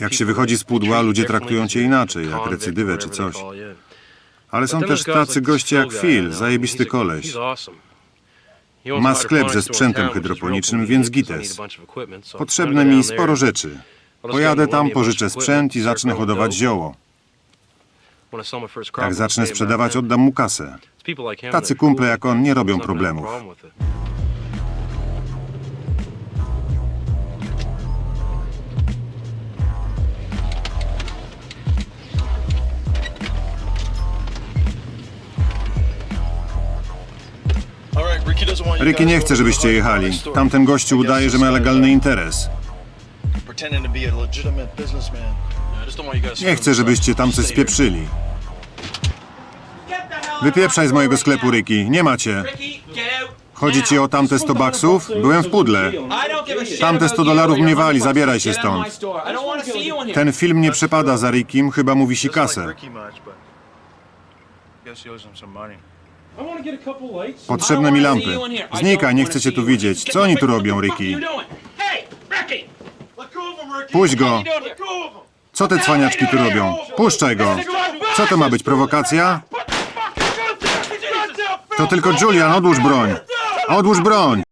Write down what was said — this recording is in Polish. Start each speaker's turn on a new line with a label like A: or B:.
A: Jak się wychodzi z pudła, ludzie traktują cię inaczej, jak recydywę czy coś. Ale są też tacy goście jak Phil, zajebisty koleś. Ma sklep ze sprzętem hydroponicznym, więc gites. Potrzebne mi sporo rzeczy. Pojadę tam, pożyczę sprzęt i zacznę hodować zioło. Jak zacznę sprzedawać, oddam mu kasę. Tacy kumple jak on nie robią problemów. Ricky nie chce, żebyście jechali. Tamten gościu udaje, że ma legalny interes. Nie chcę, żebyście tam coś spieprzyli. Wypieprzaj z mojego sklepu, Ricky. Nie macie. Chodzi ci o tamte 100 baksów? Byłem w pudle. Tamte 100 dolarów mnie wali, zabieraj się stąd. Ten film nie przepada za Rickim, chyba mu wisi kasę. Potrzebne mi lampy. Znikaj, nie chcę cię tu widzieć. Co oni tu robią, Ricky? Puść go. Co te cwaniaczki tu robią? Puszczaj go. Co to ma być, prowokacja? To tylko Julian, odłóż broń. Odłóż broń.